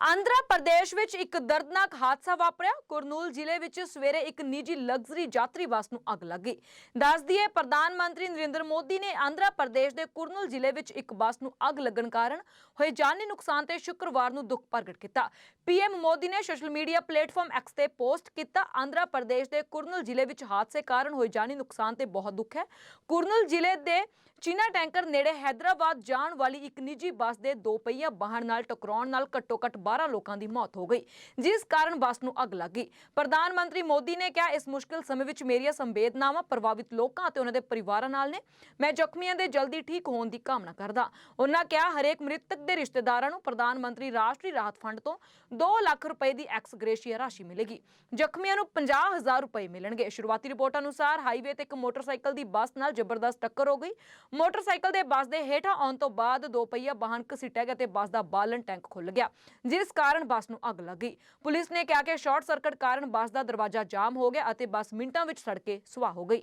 ਆਂਧਰਾ ਪ੍ਰਦੇਸ਼ ਵਿੱਚ ਇੱਕ ਦਰਦਨਾਕ ਹਾਦਸਾ ਵਾਪਰਿਆ। ਕੁਰਨੂਲ ਜ਼ਿਲ੍ਹੇ ਵਿੱਚ ਸਵੇਰੇ ਇੱਕ ਨਿੱਜੀ ਲਗਜ਼ਰੀ ਯਾਤਰੀ ਬੱਸ ਨੂੰ ਅੱਗ ਲੱਗ ਦੱਸ ਦਈਏ, ਪ੍ਰਧਾਨ ਮੰਤਰੀ ਨਰਿੰਦਰ ਮੋਦੀ ਨੇ ਆਂਧਰਾ ਪ੍ਰਦੇਸ਼ ਦੇ ਕੁਰਨੂਲ ਜ਼ਿਲ੍ਹੇ ਵਿੱਚ ਇੱਕ ਬੱਸ ਨੂੰ ਅੱਗ ਲੱਗਣ ਕਾਰਨ ਹੋਏ ਜਾਨੀ ਨੁਕਸਾਨ ਤੇ ਸ਼ੁੱਕਰਵਾਰ ਨੂੰ ਦੁੱਖ ਪ੍ਰਗਟ ਕੀਤਾ। ਪੀਐਮ ਮੋਦੀ ਨੇ ਸੋਸ਼ਲ ਮੀਡੀਆ ਪਲੇਟਫਾਰਮ ਐਕਸ ਤੇ ਪੋਸਟ ਕੀਤਾ, ਆਂਧਰਾ ਪ੍ਰਦੇਸ਼ ਦੇ ਕੁਰਨੂਲ ਜ਼ਿਲ੍ਹੇ ਵਿੱਚ ਹਾਦਸੇ ਕਾਰਨ ਹੋਏ ਜਾਨੀ ਨੁਕਸਾਨ ਤੇ ਬਹੁਤ ਦੁੱਖ ਹੈ। ਕੁਰਨੂਲ ਜ਼ਿਲ੍ਹੇ ਦੇ ਚੀਨਾ ਟੈਂਕਰ ਨੇੜੇ ਹੈਦਰਾਬਾਦ ਜਾਣ ਵਾਲੀ ਇੱਕ ਨਿੱਜੀ ਬੱਸ ਦੇ ਦੋ ਪਹੀਆ ਵਾਹਨ ਨਾਲ ਟਕਰਾਉਣ ਨਾਲ ਘੱਟੋ-ਘੱਟ 12 ਲੋਕਾਂ ਦੀ ਮੌਤ ਹੋ ਗਈ, ਜਿਸ ਕਾਰਨ ਬੱਸ ਨੂੰ ਅੱਗ ਲੱਗ ਗਈ। ਪ੍ਰਧਾਨ ਮੰਤਰੀ ਮੋਦੀ ਨੇ ਕਿਹਾ, ਇਸ ਮੁਸ਼ਕਲ ਸਮੇਂ ਵਿੱਚ ਮੇਰੀਆਂ ਸੰਵੇਦਨਾਵਾਂ ਪ੍ਰਭਾਵਿਤ ਲੋਕਾਂ ਅਤੇ ਉਹਨਾਂ ਦੇ ਪਰਿਵਾਰਾਂ ਨਾਲ ਨੇ। ਮੈਂ ਜ਼ਖਮੀਆਂ ਦੇ ਜਲਦੀ ਠੀਕ ਹੋਣ ਦੀ ਕਾਮਨਾ ਕਰਦਾ। ਉਹਨਾਂ ਕਿਹਾ, ਹਰੇਕ ਮ੍ਰਿਤਕ ਦੇ ਰਿਸ਼ਤੇਦਾਰਾਂ ਨੂੰ ਪ੍ਰਧਾਨ ਮੰਤਰੀ ਰਾਸ਼ਟਰੀ ਰਾਹਤ ਫੰਡ ਤੋਂ 2 ਲੱਖ ਰੁਪਏ ਦੀ ਐਕਸ ਗ੍ਰੇਸ਼ੀਆ ਰਾਸ਼ੀ ਮਿਲੇਗੀ। ਜ਼ਖਮੀਆਂ ਨੂੰ 50000 ਰੁਪਏ ਮਿਲਣਗੇ। ਸ਼ੁਰੂਆਤੀ ਰਿਪੋਰਟਾਂ ਅਨੁਸਾਰ ਹਾਈਵੇ ਤੇ ਇੱਕ ਮੋਟਰਸਾਈਕਲ ਦੀ ਬੱਸ ਨਾਲ ਜ਼ਬਰਦਸਤ ਟੱਕਰ ਹੋ ਗਈ। ਮੋਟਰਸਾਈਕਲ ਦੇ ਬੱਸ ਦੇ ਹੇਠਾਂ ਆਉਣ ਤੋਂ ਬਾਅਦ ਦੋ ਪਹੀਆ ਵਾਹਨ ਘਸੀਟਿਆ ਗਿਆ ਤੇ ਬੱਸ ਦਾ ਬਾਲਣ ਟੈਂਕ ਖੁੱਲ ਗਿਆ, ਜਿਸ ਕਾਰਨ ਬੱਸ ਨੂੰ ਅੱਗ ਲੱਗ ਗਈ। ਪੁਲਿਸ ਨੇ ਕਿਹਾ ਕਿ ਸ਼ਾਰਟ ਸਰਕਟ ਕਾਰਨ ਬੱਸ ਦਾ ਦਰਵਾਜ਼ਾ ਜਾਮ ਹੋ ਗਿਆ ਅਤੇ ਬੱਸ ਮਿੰਟਾਂ ਵਿੱਚ ਸੜ ਕੇ ਸੁਆਹ ਹੋ ਗਈ।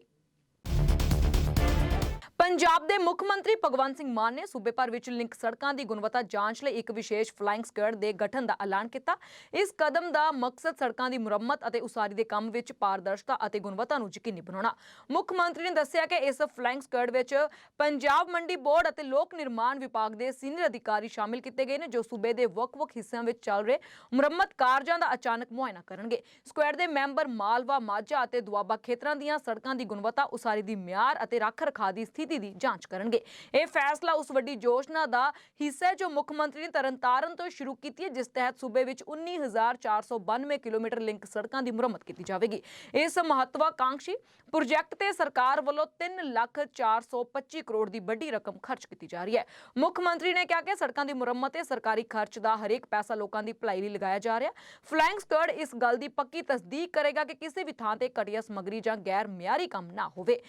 ਪੰਜਾਬ ਦੇ ਮੁੱਖ ਮੰਤਰੀ ਭਗਵੰਤ ਸਿੰਘ ਮਾਨ ਨੇ ਸੂਬੇ ਭਰ ਵਿੱਚ ਲਿੰਕ ਸੜਕਾਂ ਦੀ ਗੁਣਵੱਤਾ ਜਾਂਚ ਲਈ ਇੱਕ ਵਿਸ਼ੇਸ਼ ਫਲਾਈਂਗ ਸਕੁਐਡ ਦੇ ਗਠਨ ਦਾ ਐਲਾਨ ਕੀਤਾ। ਇਸ ਕਦਮ ਦਾ ਮਕਸਦ ਸੜਕਾਂ ਦੀ ਮੁਰੰਮਤ ਅਤੇ ਉਸਾਰੀ ਦੇ ਕੰਮ ਵਿੱਚ ਪਾਰਦਰਸ਼ਤਾ ਅਤੇ ਗੁਣਵੱਤਾ ਨੂੰ ਯਕੀਨੀ ਬਣਾਉਣਾ। ਮੁੱਖ ਮੰਤਰੀ ਨੇ ਦੱਸਿਆ ਕਿ ਇਸ ਫਲਾਈਂਗ ਸਕੁਐਡ ਵਿੱਚ ਪੰਜਾਬ ਮੰਡੀ ਬੋਰਡ ਅਤੇ ਲੋਕ ਨਿਰਮਾਣ ਵਿਭਾਗ ਦੇ ਸੀਨੀਅਰ ਅਧਿਕਾਰੀ ਸ਼ਾਮਿਲ ਕੀਤੇ ਗਏ ਨੇ, ਜੋ ਸੂਬੇ ਦੇ ਵੱਖ-ਵੱਖ ਹਿੱਸਿਆਂ ਵਿੱਚ ਚੱਲ ਰਹੇ ਮੁਰੰਮਤ ਕਾਰਜਾਂ ਦਾ ਅਚਾਨਕ ਮੁਆਇਨਾ ਕਰਨਗੇ। ਸਕੁਐਡ ਦੇ ਮੈਂਬਰ ਮਾਲਵਾ ਮਾਝਾ ਅਤੇ ਦੁਆਬਾ ਖੇਤਰਾਂ ਦੀਆਂ ਸੜਕਾਂ ਦੀ ਗੁਣਵੱਤਾ, ਉਸਾਰੀ ਦੀ ਮਿਆਰ ਅਤੇ ਰੱਖ ਰਖਾਅ ਦੀ ਸਥਿਤੀ ਦੀ ਜਾਂਚ ਕਰਨਗੇ। ਇਹ ਫੈਸਲਾ ਉਸ ਵੱਡੀ ਯੋਜਨਾ ਦਾ ਹਿੱਸਾ ਹੈ ਜੋ ਮੁੱਖ ਮੰਤਰੀ ਨੇ ਤਰਨਤਾਰਨ ਤੋਂ ਸ਼ੁਰੂ ਕੀਤੀ ਹੈ, ਜਿਸ ਤਹਿਤ ਸੂਬੇ ਵਿੱਚ 19492 ਕਿਲੋਮੀਟਰ ਲਿੰਕ ਸੜਕਾਂ ਦੀ ਮੁਰੰਮਤ ਕੀਤੀ ਜਾਵੇਗੀ। ਇਸ ਮਹੱਤਵਾਕਾਂਖੀ ਪ੍ਰੋਜੈਕਟ ਤੇ ਸਰਕਾਰ ਵੱਲੋਂ 3 ਲੱਖ 425 ਕਰੋੜ ਦੀ ਵੱਡੀ ਰਕਮ ਖਰਚ ਕੀਤੀ ਜਾ ਰਹੀ ਹੈ। ਮੁੱਖ ਮੰਤਰੀ ਨੇ ਕਿਹਾ ਕਿ ਸੜਕਾਂ ਦੀ ਮੁਰੰਮਤ ਤੇ ਸਰਕਾਰੀ ਖਰਚ ਦਾ ਹਰੇਕ ਪੈਸਾ ਲੋਕਾਂ ਦੀ ਭਲਾਈ ਲਈ ਲਗਾਇਆ ਜਾ ਰਿਹਾ ਫਲਾਈਂਗ ਸਕੁਐਡ ਇਸ ਗੱਲ ਦੀ ਪੱਕੀ ਤਸਦੀਕ ਕਰੇਗਾ ਕਿ ਕਿਸੇ ਵੀ ਥਾਂ ਤੇ ਘਟੀਆ ਸਮੱਗਰੀ ਜਾਂ ਗੈਰ ਮਿਆਰੀ ਕੰਮ ਨਾ ਹੋਵੇ।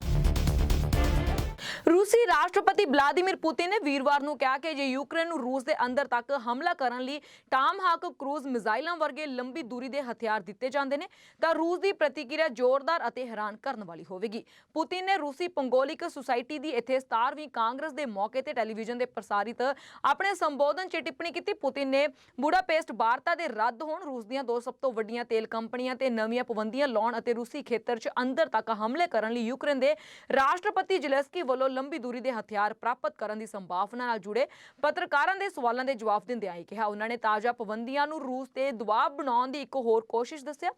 ਰੂਸੀ ਰਾਸ਼ਟਰਪਤੀ ਵਲਾਦੀਮੀਰ ਪੁਤਿਨ ਨੇ ਵੀਰਵਾਰ ਨੂੰ ਕਿਹਾ ਕਿ ਜੇ ਯੂਕਰੇਨ ਨੂੰ ਰੂਸ ਦੇ ਅੰਦਰ ਤੱਕ ਹਮਲਾ ਕਰਨ ਲਈ ਟਾਮਹਾਕ ਕਰੂਜ਼ ਮਿਜ਼ਾਈਲਾਂ ਵਰਗੇ ਲੰਬੀ ਦੂਰੀ ਦੇ ਹਥਿਆਰ ਦਿੱਤੇ ਜਾਂਦੇ ਨੇ, ਤਾਂ ਰੂਸ ਦੀ ਪ੍ਰਤੀਕਿਰਿਆ ਜ਼ੋਰਦਾਰ ਅਤੇ ਹੈਰਾਨ ਕਰਨ ਵਾਲੀ ਹੋਵੇਗੀ। ਪੁਤਿਨ ਨੇ ਰੂਸੀ ਪੰਗੋਲਿਕ ਸੁਸਾਇਟੀ ਦੀ ਇੱਥੇ 17ਵੀਂ ਕਾਂਗਰਸ ਦੇ ਮੌਕੇ ਤੇ ਟੈਲੀਵਿਜ਼ਨ ਦੇ ਪ੍ਰਸਾਰਿਤ ਆਪਣੇ ਸੰਬੋਧਨ 'ਚ ਟਿੱਪਣੀ ਕੀਤੀ। ਪੁਤਿਨ ਨੇ ਬੁਡਾਪੇਸਟ ਵਾਰਤਾ ਦੇ ਰੱਦ ਹੋਣ, ਰੂਸ ਦੀਆਂ ਦੋ ਸਭ ਤੋਂ ਵੱਡੀਆਂ ਤੇਲ ਕੰਪਨੀਆਂ ਤੇ ਨਵੀਆਂ ਪਾਬੰਦੀਆਂ ਲਾਉਣ ਅਤੇ ਰੂਸੀ ਖੇਤਰ 'ਚ ਅੰਦਰ ਤੱਕ ਹਮਲੇ ਕਰਨ ਲਈ ਯੂਕਰੇਨ ਦੇ ਰਾਸ਼ਟਰਪਤੀ ਜ਼ੈਲੈਂਸਕੀ ਵੱਲੋਂ ਲੰਬੀ ਦੂਰੀ ਦੇ ਹਥਿਆਰ ਪ੍ਰਾਪਤ ਕਰਨ ਦੀ ਸੰਭਾਵਨਾ ਨਾਲ ਜੁੜੇ ਪੱਤਰਕਾਰਾਂ ਦੇ ਸਵਾਲਾਂ ਦੇ ਜਵਾਬ ਦਿੰਦਿਆਂ ਇਹ ਕਿਹਾ, ਉਹਨਾਂ ਨੇ ਤਾਜ਼ਾ ਪਾਬੰਦੀਆਂ ਨੂੰ ਰੂਸ ਤੇ ਦਬਾਅ ਬਣਾਉਣ ਦੀ ਇੱਕ ਹੋਰ ਕੋਸ਼ਿਸ਼ ਦੱਸਿਆ।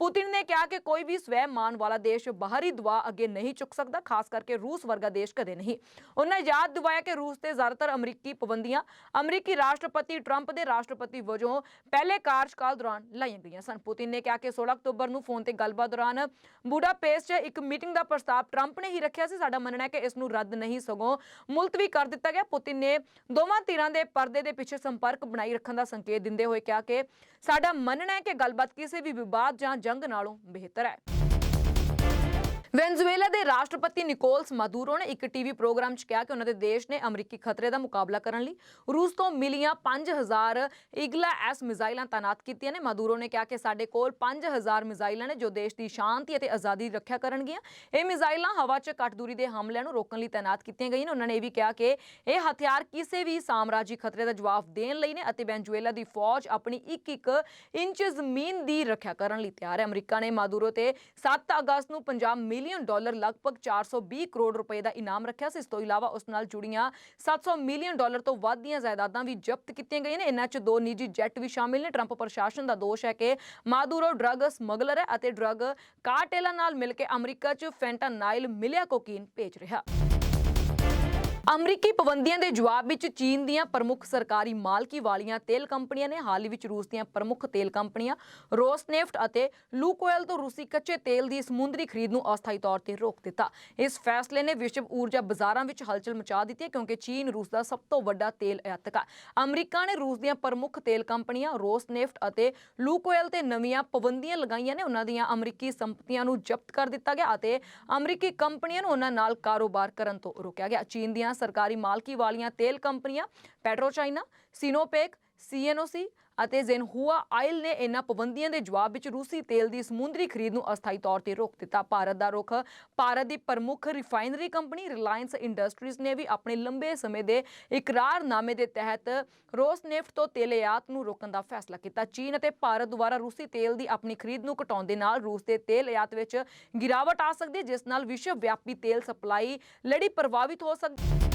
ਪੁਤਿਨ ਨੇ ਕਿਹਾ ਕਿ ਕੋਈ ਵੀ ਸਵੈ ਮਾਨ ਵਾਲਾ ਦੇਸ਼ ਬਾਹਰੀ ਦਬਾਅ ਅੱਗੇ ਨਹੀਂ ਚੁੱਕ ਸਕਦਾ, ਖਾਸ ਕਰਕੇ ਰੂਸ ਵਰਗਾ ਦੇਸ਼ ਕਦੇ ਨਹੀਂ। ਉਹਨਾਂ ਯਾਦ ਦਿਵਾਇਆ ਕਿ ਰੂਸ ਤੇ ਜ਼ਿਆਦਾਤਰ ਅਮਰੀਕੀ ਪਾਬੰਦੀਆਂ ਅਮਰੀਕੀ ਰਾਸ਼ਟਰਪਤੀ ਟਰੰਪ ਦੇ ਰਾਸ਼ਟਰਪਤੀ ਵਜੋਂ ਪਹਿਲੇ ਕਾਰਜਕਾਲ ਦੌਰਾਨ ਲਾਈਆਂ ਗਈਆਂ ਸਨ। ਪੁਤਿਨ ਨੇ ਕਿਹਾ ਕਿ 16 ਅਕਤੂਬਰ ਨੂੰ ਫੋਨ ਤੇ ਗੱਲਬਾਤ ਦੌਰਾਨ ਬੁਡਾਪੇਸਟ 'ਚ ਇੱਕ ਮੀਟਿੰਗ ਦਾ ਪ੍ਰਸਤਾਵ ਟਰੰਪ ਨੇ ਹੀ ਰੱਖਿਆ ਸੀ। ਸਾਡਾ ਮੰਨਣਾ ਹੈ ਕਿ ਇਸ ਨੂੰ ਰੱਦ ਨਹੀਂ ਸਗੋਂ ਮੁਲਤਵੀ ਕਰ ਦਿੱਤਾ ਗਿਆ। ਪੁਤਿਨ ਨੇ ਦੋਵਾਂ ਧਿਰਾਂ ਦੇ ਪਰਦੇ ਦੇ ਪਿੱਛੇ ਸੰਪਰਕ ਬਣਾਈ ਰੱਖਣ ਦਾ ਸੰਕੇਤ ਦਿੰਦੇ ਹੋਏ ਕਿਹਾ ਕਿ ਸਾਡਾ ਮੰਨਣਾ ਹੈ ਕਿ ਗੱਲਬਾਤ ਕਿਸੇ ਵੀ ਵਿਵਾਦ ਜਾਂ ਜੰਗ ਨਾਲੋਂ ਬਿਹਤਰ ਹੈ। ਵੈਨਜ਼ੂਏਲਾ ਦੇ ਰਾਸ਼ਟਰਪਤੀ ਨਿਕੋਲਸ ਮਾਦੂਰੋ ਨੇ ਇੱਕ ਟੀਵੀ ਪ੍ਰੋਗਰਾਮ 'ਚ ਕਿਹਾ ਕਿ ਉਹਨਾਂ ਦੇ ਦੇਸ਼ ਨੇ ਅਮਰੀਕੀ ਖਤਰੇ ਦਾ ਮੁਕਾਬਲਾ ਕਰਨ ਲਈ ਰੂਸ ਤੋਂ ਮਿਲੀਆਂ 5000 ਇਗਲਾ ਐਸ ਮਿਜ਼ਾਈਲਾਂ ਤਾਇਨਾਤ ਕੀਤੀਆਂ ਨੇ। ਮਾਦੂਰੋ ਨੇ ਕਿਹਾ ਕਿ ਸਾਡੇ ਕੋਲ 5000 ਮਿਜ਼ਾਈਲਾਂ ਨੇ ਜੋ ਦੇਸ਼ ਦੀ ਸ਼ਾਂਤੀ ਅਤੇ ਆਜ਼ਾਦੀ ਦੀ ਰੱਖਿਆ ਕਰਨਗੀਆਂ। ਇਹ ਮਿਜ਼ਾਈਲਾਂ ਹਵਾ 'ਚ ਘੱਟ ਦੂਰੀ ਦੇ ਹਮਲਿਆਂ ਨੂੰ ਰੋਕਣ ਲਈ ਤਾਇਨਾਤ ਕੀਤੀਆਂ ਗਈਆਂ ਨੇ। ਉਹਨਾਂ ਨੇ ਇਹ ਵੀ ਕਿਹਾ ਕਿ ਇਹ ਹਥਿਆਰ ਕਿਸੇ ਵੀ ਸਾਮਰਾਜੀ ਖਤਰੇ ਦਾ ਜਵਾਬ ਦੇਣ ਲਈ ਨੇ ਅਤੇ ਵੈਨਜ਼ੂਏਲਾ ਦੀ ਫੌਜ ਆਪਣੀ ਇੱਕ ਇੱਕ ਇੰਚ ਜ਼ਮੀਨ ਦੀ ਰੱਖਿਆ ਕਰਨ ਲਈ ਤਿਆਰ ਹੈ। ਅਮਰੀਕਾ ਨੇ ਮਾਦੂਰੋ ਤੇ 7 ਅਗਸਤ ਨੂੰ 50 ਮਿਲੀਅਨ ਡਾਲਰ ਲਗਭਗ 420 ਕਰੋੜ ਰੁਪਏ ਦਾ ਇਨਾਮ ਰੱਖਿਆ ਸੀ। ਇਸ ਤੋਂ ਇਲਾਵਾ ਉਸ ਨਾਲ ਜੁੜੀਆਂ 700 ਮਿਲੀਅਨ ਡਾਲਰ ਤੋਂ ਵੱਧ ਦੀਆਂ ਜਾਇਦਾਦਾਂ ਵੀ ਜ਼ਬਤ ਕੀਤੀਆਂ ਗਈਆਂ ਨੇ। ਇਨ੍ਹਾਂ 'ਚ ਦੋ ਨਿੱਜੀ ਜੈੱਟ ਵੀ ਸ਼ਾਮਿਲ ਨੇ। ਟਰੰਪ ਪ੍ਰਸ਼ਾਸਨ ਦਾ ਦੋਸ਼ ਹੈ ਕਿ ਮਾਦੂਰੋ ਡਰੱਗ ਸਮਗਲਰ ਹੈ ਅਤੇ ਡਰੱਗ ਕਾਰਟੇਲਾਂ ਨਾਲ ਮਿਲ ਕੇ ਅਮਰੀਕਾ 'ਚ ਫੈਂਟਾਨਾਈਲ ਮਿਲਿਆ ਕੋਕੀਨ ਭੇਜ ਰਿਹਾ। ਅਮਰੀਕੀ ਪਾਬੰਦੀਆਂ ਦੇ ਜਵਾਬ ਵਿੱਚ ਚੀਨ ਦੀਆਂ ਪ੍ਰਮੁੱਖ ਸਰਕਾਰੀ ਮਾਲਕੀ ਵਾਲੀਆਂ ਤੇਲ ਕੰਪਨੀਆਂ ਨੇ ਹਾਲ ਹੀ ਵਿੱਚ ਰੂਸ ਦੀਆਂ ਪ੍ਰਮੁੱਖ ਤੇਲ ਕੰਪਨੀਆਂ ਰੋਸਨੇਫਟ ਅਤੇ ਲੂਕੋਇਲ ਤੋਂ ਰੂਸੀ ਕੱਚੇ ਤੇਲ ਦੀ ਸਮੁੰਦਰੀ ਖਰੀਦ ਨੂੰ ਅਸਥਾਈ ਤੌਰ ਤੇ ਰੋਕ ਦਿੱਤਾ। ਇਸ ਫੈਸਲੇ ਨੇ ਵਿਸ਼ਵ ਊਰਜਾ ਬਾਜ਼ਾਰਾਂ ਵਿੱਚ ਹਲਚਲ ਮਚਾ ਦਿੱਤੀ ਹੈ ਕਿਉਂਕਿ ਚੀਨ ਰੂਸ ਦਾ ਸਭ ਤੋਂ ਵੱਡਾ ਤੇਲ ਆਯਾਤਕ ਹੈ ਅਮਰੀਕਾ ਨੇ ਰੂਸ ਦੀਆਂ ਪ੍ਰਮੁੱਖ ਤੇਲ ਕੰਪਨੀਆਂ ਰੋਸਨੇਫਟ ਅਤੇ ਲੂਕੋਇਲ ਤੇ ਨਵੀਆਂ ਪਾਬੰਦੀਆਂ ਲਗਾਈਆਂ ਨੇ। ਉਹਨਾਂ ਦੀਆਂ ਅਮਰੀਕੀ ਸੰਪਤੀਆਂ ਨੂੰ ਜ਼ਬਤ ਕਰ ਦਿੱਤਾ ਗਿਆ ਅਤੇ ਅਮਰੀਕੀ ਕੰਪਨੀਆਂ ਨੂੰ ਉਹਨਾਂ ਨਾਲ ਕਾਰੋਬਾਰ ਕਰਨ ਤੋਂ ਰੋਕਿਆ ਗਿਆ। ਚੀਨ ਦੀਆਂ ਸਰਕਾਰੀ ਮਾਲਕੀ ਵਾਲੀਆਂ ਤੇਲ ਕੰਪਨੀਆਂ ਪੈਟਰੋ ਚਾਈਨਾ ਸਿਨੋਪੇਕ ਸੀਐਨਓਸੀ ਅਤੇ ਜ਼ੈਨਹੂਆ ਆਇਲ ਨੇ ਇਹਨਾਂ ਪਾਬੰਦੀਆਂ ਦੇ ਜਵਾਬ ਵਿੱਚ ਰੂਸੀ ਤੇਲ ਦੀ ਸਮੁੰਦਰੀ ਖਰੀਦ ਨੂੰ ਅਸਥਾਈ ਤੌਰ ਤੇ ਰੋਕ ਦਿੱਤਾ। ਭਾਰਤ ਦਾ ਰੁਖ ਭਾਰਤ ਦੀ ਪ੍ਰਮੁੱਖ ਰਿਫਾਈਨਰੀ ਕੰਪਨੀ ਰਿਲਾਇੰਸ ਇੰਡਸਟਰੀਜ਼ ਨੇ ਵੀ ਆਪਣੇ ਲੰਬੇ ਸਮੇਂ ਦੇ ਇਕਰਾਰਨਾਮੇ ਦੇ ਤਹਿਤ ਰੋਸਨੇਫਟ ਤੋਂ ਤੇਲ ਆਯਾਤ ਨੂੰ ਰੋਕਣ ਦਾ ਫੈਸਲਾ ਕੀਤਾ। ਚੀਨ ਅਤੇ ਭਾਰਤ ਦੁਆਰਾ ਰੂਸੀ ਤੇਲ ਦੀ ਆਪਣੀ ਖਰੀਦ ਨੂੰ ਘਟਾਉਣ ਦੇ ਨਾਲ ਰੂਸ ਦੇ ਤੇਲ ਆਯਾਤ ਵਿੱਚ ਗਿਰਾਵਟ ਆ ਸਕਦੀ ਹੈ, ਜਿਸ ਨਾਲ ਵਿਸ਼ਵ ਵਿਆਪੀ ਤੇਲ ਸਪਲਾਈ ਲੜੀ ਪ੍ਰਭਾਵਿਤ ਹੋ ਸਕਦੀ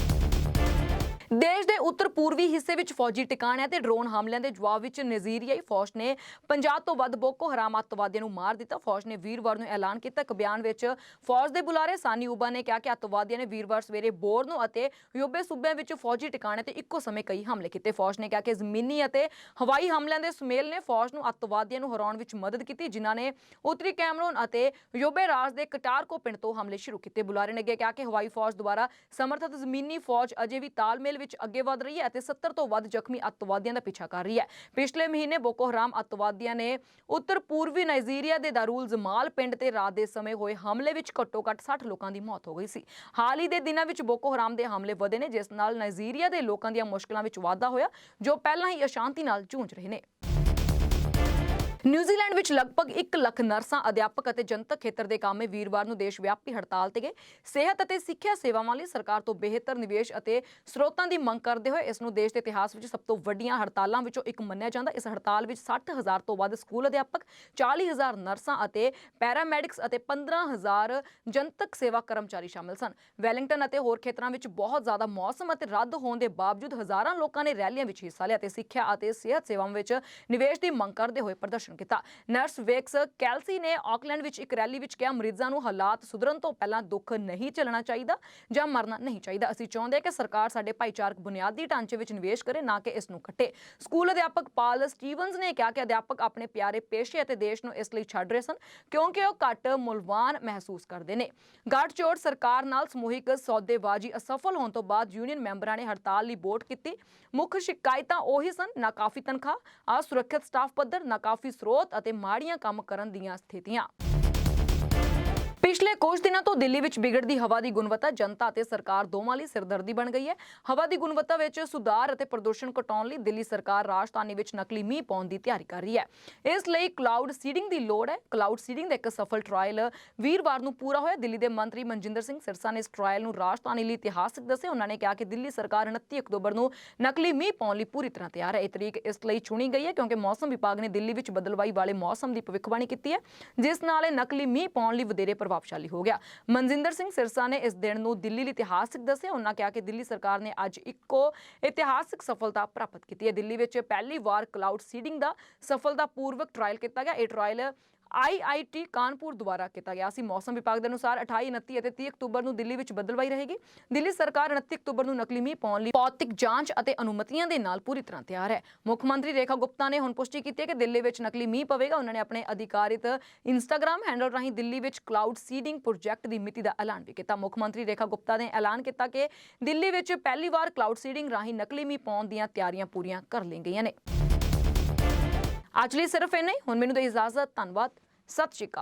ਦੇਸ਼ ਦੇ ਉੱਤਰ ਪੂਰਬੀ ਹਿੱਸੇ ਵਿੱਚ ਫੌਜੀ ਟਿਕਾਣਿਆਂ ਤੇ ਡਰੋਨ ਹਮਲਿਆਂ ਦੇ ਜਵਾਬ ਵਿੱਚ ਨਾਈਜੀਰੀਆਈ ਫੌਜ ਨੇ 50 ਤੋਂ ਵੱਧ ਬੋਕੋ ਹਰਾਮ ਅੱਤਵਾਦੀਆਂ ਨੂੰ ਮਾਰ ਦਿੱਤਾ। ਫੌਜ ਨੇ ਵੀਰਵਾਰ ਨੂੰ ਐਲਾਨ ਕੀਤਾ। ਇੱਕ ਬਿਆਨ ਵਿੱਚ ਫੌਜ ਦੇ ਬੁਲਾਰੇ ਸਾਨੀ ਉਬਾ ਨੇ ਕਿਹਾ ਕਿ ਅੱਤਵਾਦੀਆਂ ਨੇ ਵੀਰਵਾਰ ਸਵੇਰੇ ਬੋਰਨੋ ਅਤੇ ਯੋਬੇ ਸੂਬਿਆਂ ਵਿੱਚ ਫੌਜੀ ਟਿਕਾਣਿਆਂ ਤੇ ਇੱਕੋ ਸਮੇਂ ਕਈ ਹਮਲੇ ਕੀਤੇ। ਫੌਜ ਨੇ ਕਿਹਾ ਕਿ ਜ਼ਮੀਨੀ ਅਤੇ ਹਵਾਈ ਹਮਲਿਆਂ ਦੇ ਸੁਮੇਲ ਨੇ ਫੌਜ ਨੂੰ ਅੱਤਵਾਦੀਆਂ ਨੂੰ ਹਰਾਉਣ ਵਿੱਚ ਮਦਦ ਕੀਤੀ, ਜਿਨ੍ਹਾਂ ਨੇ ਉੱਤਰੀ ਕੈਮਰੂਨ ਅਤੇ ਯੋਬੇ ਰਾਜ ਦੇ ਕਟਾਰਕੋ ਪਿੰਡ ਤੋਂ ਹਮਲੇ ਸ਼ੁਰੂ ਕੀਤੇ। ਬੁਲਾਰੇ ਨੇ ਅੱਗੇ ਕਿਹਾ ਕਿ ਹਵਾਈ ਫੌਜ ਦੁਆਰਾ ਸਮਰਥਿਤ ਜ਼ਮੀਨੀ ਫੌਜ ਅਜੇ ਵੀ ਤਾਲਮੇਲ ਵਿੱਚ ਅੱਗੇ ਵਧ ਰਹੀ ਹੈ ਅਤੇ 70 ਤੋਂ ਵੱਧ ਜ਼ਖਮੀ ਅੱਤਵਾਦੀਆਂ ਦਾ ਪਿੱਛਾ ਕਰ ਰਹੀ ਹੈ। ਪਿਛਲੇ ਮਹੀਨੇ ਬੋਕੋ ਹਰਾਮ ਅੱਤਵਾਦੀਆਂ ਨੇ ਉੱਤਰ ਪੂਰਬੀ ਨਾਈਜੀਰੀਆ ਦੇ ਦਾਰੂਲ ਜਮਾਲ ਪਿੰਡ ਤੇ ਰਾਤ ਦੇ ਸਮੇਂ ਹੋਏ ਹਮਲੇ ਵਿੱਚ ਘੱਟੋ-ਘੱਟ 60 ਲੋਕਾਂ ਦੀ ਮੌਤ ਹੋ ਗਈ ਸੀ। ਹਾਲ ਹੀ ਦੇ ਦਿਨਾਂ ਵਿੱਚ ਬੋਕੋ ਹਰਾਮ ਦੇ ਹਮਲੇ ਵਧੇ ਨੇ, ਜਿਸ ਨਾਲ ਨਾਈਜੀਰੀਆ ਦੇ ਲੋਕਾਂ ਦੀਆਂ ਮੁਸ਼ਕਲਾਂ ਵਿੱਚ ਵਾਧਾ ਹੋਇਆ, ਜੋ ਪਹਿਲਾਂ ਹੀ ਅਸ਼ਾਂਤੀ ਨਾਲ ਜੂਝ ਰਹੇ ਨੇ। ਨਿਊਜ਼ੀਲੈਂਡ ਵਿੱਚ ਲਗਭਗ 1 ਲੱਖ ਨਰਸਾਂ, ਅਧਿਆਪਕ ਅਤੇ ਜਨਤਕ ਖੇਤਰ ਦੇ ਕਾਮੇ ਵੀਰਵਾਰ ਨੂੰ ਦੇਸ਼ ਵਿਆਪੀ ਹੜਤਾਲ ਤੇ ਗਏ। ਸਿਹਤ ਅਤੇ ਸਿੱਖਿਆ ਸੇਵਾਵਾਂ ਲਈ ਸਰਕਾਰ ਤੋਂ ਬਿਹਤਰ ਨਿਵੇਸ਼ ਅਤੇ ਸਰੋਤਾਂ ਦੀ ਮੰਗ ਕਰਦੇ ਹੋਏ ਇਸ ਨੂੰ ਦੇਸ਼ ਦੇ ਇਤਿਹਾਸ ਵਿੱਚ ਸਭ ਤੋਂ ਵੱਡੀਆਂ ਹੜਤਾਲਾਂ ਵਿੱਚੋਂ ਇੱਕ ਮੰਨਿਆ ਜਾਂਦਾ। ਇਸ ਹੜਤਾਲ ਵਿੱਚ 60000 ਤੋਂ ਵੱਧ ਸਕੂਲ ਅਧਿਆਪਕ 40000 ਨਰਸਾਂ ਅਤੇ ਪੈਰਾਮੈਡਿਕਸ ਅਤੇ 15000 ਜਨਤਕ ਸੇਵਾ ਕਰਮਚਾਰੀ ਸ਼ਾਮਲ ਸਨ। ਵੈਲਿੰਗਟਨ ਅਤੇ ਹੋਰ ਖੇਤਰਾਂ ਵਿੱਚ ਬਹੁਤ ਜ਼ਿਆਦਾ ਮੌਸਮ ਅਤੇ ਰੱਦ ਹੋਣ ਦੇ ਬਾਵਜੂਦ ਹਜ਼ਾਰਾਂ ਲੋਕਾਂ ਨੇ ਰੈਲੀਆਂ ਵਿੱਚ ਹਿੱਸਾ ਲਿਆ ਅਤੇ ਸਿੱਖਿਆ ਅਤੇ ਸਿਹਤ ਸੇਵਾਵਾਂ ਵਿੱਚ ਨਿਵੇਸ਼ ਦੀ ਮੰਗ ਕਰਦੇ ਹੋਏ ਪ੍ਰਦਰਸ਼ਨ ਕੀਤਾ। ਨਰਸ ਵੇਕਸ ਕੈਲਸੀ ਨੇ ਆਕਲੈਂਡ ਵਿੱਚ ਇੱਕ ਰੈਲੀ ਵਿੱਚ ਕਿਹਾ, ਮਰੀਜ਼ਾਂ ਨੂੰ ਹਾਲਾਤ ਸੁਧਰਨ ਤੋਂ ਪਹਿਲਾਂ ਦੁੱਖ ਨਹੀਂ ਝੱਲਣਾ ਚਾਹੀਦਾ ਜਾਂ ਮਰਨਾ ਨਹੀਂ ਚਾਹੀਦਾ। ਅਸੀਂ ਚਾਹੁੰਦੇ ਹਾਂ ਕਿ ਸਰਕਾਰ ਸਾਡੇ ਭਾਈਚਾਰਕ ਬੁਨਿਆਦੀ ਢਾਂਚੇ ਵਿੱਚ ਨਿਵੇਸ਼ ਕਰੇ, ਨਾ ਕਿ ਇਸ ਨੂੰ ਖੱਟੇ। ਸਕੂਲ ਅਧਿਆਪਕ ਪਾਲ ਸਟੀਵਨਸ ਨੇ ਕਿਹਾ ਕਿ ਅਧਿਆਪਕ ਆਪਣੇ ਪਿਆਰੇ ਪੇਸ਼ੇ ਅਤੇ ਦੇਸ਼ ਨੂੰ ਇਸ ਲਈ ਛੱਡ ਰਹੇ ਸਨ ਕਿਉਂਕਿ ਉਹ ਘੱਟ ਮੁਲਵਾਨ ਮਹਿਸੂਸ ਕਰਦੇ ਨੇ। ਗੱਠਜੋੜ ਸਰਕਾਰ ਨਾਲ ਸਮੂਹਿਕ ਸੌਦੇਬਾਜ਼ੀ ਅਸਫਲ ਹੋਣ ਤੋਂ ਬਾਅਦ ਯੂਨੀਅਨ ਮੈਂਬਰਾਂ ਨੇ ਹੜਤਾਲ ਲਈ ਵੋਟ ਕੀਤੀ। ਮੁੱਖ ਸ਼ਿਕਾਇਤਾਂ ਉਹੀ ਸਨ, ਨਾ ਕਾਫੀ ਤਨਖਾਹ, ਅਸੁਰੱਖਿਅਤ ਸਟਾਫ ਪੱਧਰ, ਨਾ ਕਾਫੀ ਸਰੋਤ ਅਤੇ ਮਾੜੀਆਂ ਕੰਮ ਕਰਨ ਦੀਆਂ ਸਥਿਤੀਆਂ। ਪਿਛਲੇ ਕੁਝ ਦਿਨਾਂ ਤੋਂ ਦਿੱਲੀ ਵਿੱਚ ਵਿਗੜਦੀ ਹਵਾ ਦੀ ਗੁਣਵੱਤਾ ਜਨਤਾ ਅਤੇ ਸਰਕਾਰ ਦੋਵਾਂ ਲਈ ਸਿਰਦਰਦੀ ਬਣ ਗਈ ਹੈ। ਹਵਾ ਦੀ ਗੁਣਵੱਤਾ ਵਿੱਚ ਸੁਧਾਰ ਅਤੇ ਪ੍ਰਦੂਸ਼ਣ ਘਟਾਉਣ ਲਈ ਦਿੱਲੀ ਸਰਕਾਰ ਰਾਜਧਾਨੀ ਵਿੱਚ ਨਕਲੀ ਮੀਂਹ ਪਾਉਣ ਦੀ ਤਿਆਰੀ ਕਰ ਰਹੀ ਹੈ। ਇਸ ਲਈ ਕਲਾਊਡ ਸੀਡਿੰਗ ਦੀ ਲੋੜ ਹੈ। ਕਲਾਊਡ ਸੀਡਿੰਗ ਦਾ ਇੱਕ ਸਫਲ ਟ੍ਰਾਇਲ ਵੀਰਵਾਰ ਨੂੰ ਪੂਰਾ ਹੋਇਆ। ਦਿੱਲੀ ਦੇ ਮੰਤਰੀ ਮਨਜਿੰਦਰ ਸਿੰਘ ਸਿਰਸਾ ਨੇ ਇਸ ਟ੍ਰਾਇਲ ਨੂੰ ਰਾਜਧਾਨੀ ਲਈ ਇਤਿਹਾਸਕ ਦੱਸਿਆ ਉਹਨਾਂ ਨੇ ਕਿਹਾ ਕਿ ਦਿੱਲੀ ਸਰਕਾਰ 29 ਅਕਤੂਬਰ ਨੂੰ ਨਕਲੀ ਮੀਂਹ ਪਾਉਣ ਲਈ ਪੂਰੀ ਤਰ੍ਹਾਂ ਤਿਆਰ ਹੈ। ਇਹ ਤਰੀਕ ਇਸ ਲਈ ਚੁਣੀ ਗਈ ਹੈ ਕਿਉਂਕਿ ਮੌਸਮ ਵਿਭਾਗ ਨੇ ਦਿੱਲੀ ਵਿੱਚ ਬਦਲਵਾਈ ਵਾਲੇ ਮੌਸਮ ਦੀ ਭਵਿੱਖਬਾਣੀ ਕੀਤੀ ਹੈ। ਜਿਸ ਨਾਲ ਇਹ ਨਕਲੀ ਮੀਂਹ ਪਾਉਣ ਲਈ ਵਧੇਰੇ ਪ੍ਰਭਾਵ ਪ੍ਰਭਾਵਸ਼ਾਲੀ ਹੋ ਗਿਆ। ਮਨਜਿੰਦਰ ਸਿੰਘ ਸਿਰਸਾ ਨੇ ਇਸ ਦਿਨ ਨੂੰ ਦਿੱਲੀ ਲਈ ਇਤਿਹਾਸਕ ਦੱਸਿਆ। ਉਹਨਾਂ ਕਿਹਾ ਕਿ ਦਿੱਲੀ ਸਰਕਾਰ ਨੇ ਅੱਜ ਇੱਕੋ ਇਤਿਹਾਸਕ ਸਫਲਤਾ ਪ੍ਰਾਪਤ ਕੀਤੀ ਹੈ। ਦਿੱਲੀ ਵਿੱਚ ਪਹਿਲੀ ਵਾਰ ਕਲਾਊਡ ਸੀਡਿੰਗ ਦਾ ਸਫਲਤਾਪੂਰਵਕ ਟ੍ਰਾਇਲ ਕੀਤਾ ਗਿਆ। ਇਹ ਟ੍ਰਾਇਲ ਆਈਆਈਟੀ ਕਾਨਪੁਰ ਦੁਆਰਾ ਕੀਤਾ ਗਿਆ ਸੀ। ਮੌਸਮ ਵਿਭਾਗ ਦੇ ਅਨੁਸਾਰ 28 29 ਅਤੇ 30 ਅਕਤੂਬਰ ਨੂੰ ਦਿੱਲੀ ਵਿੱਚ ਬੱਦਲਵਾਈ ਰਹੇਗੀ। ਦਿੱਲੀ ਸਰਕਾਰ 29 ਅਕਤੂਬਰ ਨੂੰ ਨਕਲੀ ਮੀਂਹ ਪਾਉਣ ਲਈ ਭੌਤਿਕ ਜਾਂਚ ਅਤੇ ਅਨੁਮਤੀਆਂ ਦੇ ਨਾਲ ਪੂਰੀ ਤਰ੍ਹਾਂ ਤਿਆਰ ਹੈ। ਮੁੱਖ ਮੰਤਰੀ ਰੇਖਾ ਗੁਪਤਾ ਨੇ ਹੁਣ ਪੁਸ਼ਟੀ ਕੀਤੀ ਹੈ ਕਿ ਦਿੱਲੀ ਵਿੱਚ ਨਕਲੀ ਮੀਂਹ ਪਵੇਗਾ। ਉਹਨਾਂ ਨੇ ਆਪਣੇ ਅਧਿਕਾਰਿਤ ਇੰਸਟਾਗ੍ਰam ਹੈਂਡਲ ਰਾਹੀਂ ਦਿੱਲੀ ਵਿੱਚ ਕਲਾਊਡ ਸੀਡਿੰਗ ਪ੍ਰੋਜੈਕਟ ਦੀ ਮਿਤੀ ਦਾ ਐਲਾਨ ਵੀ ਕੀਤਾ। ਮੁੱਖ ਮੰਤਰੀ ਰੇਖਾ ਗੁਪਤਾ ਨੇ ਐਲਾਨ ਕੀਤਾ ਕਿ ਦਿੱਲੀ ਵਿੱਚ ਪਹਿਲੀ ਵਾਰ ਕਲਾਊਡ ਸੀਡਿੰਗ ਰਾਹੀਂ ਨਕਲੀ ਮੀਂਹ ਪਾਉਣ ਦੀਆਂ ਤਿਆਰੀਆਂ ਪੂਰੀਆਂ ਕਰ ਲਈਆਂ ਗਈਆਂ ਨੇ। ਅੱਜ ਲਈ ਸਿਰਫ ਇੰਨਾ ਹੀ। ਹੁਣ ਮੈਨੂੰ ਤਾਂ ਇਜਾਜ਼ਤ ਧੰਨਵਾਦ। ਸਤਿ ਸ਼੍ਰੀ ਅਕਾਲ।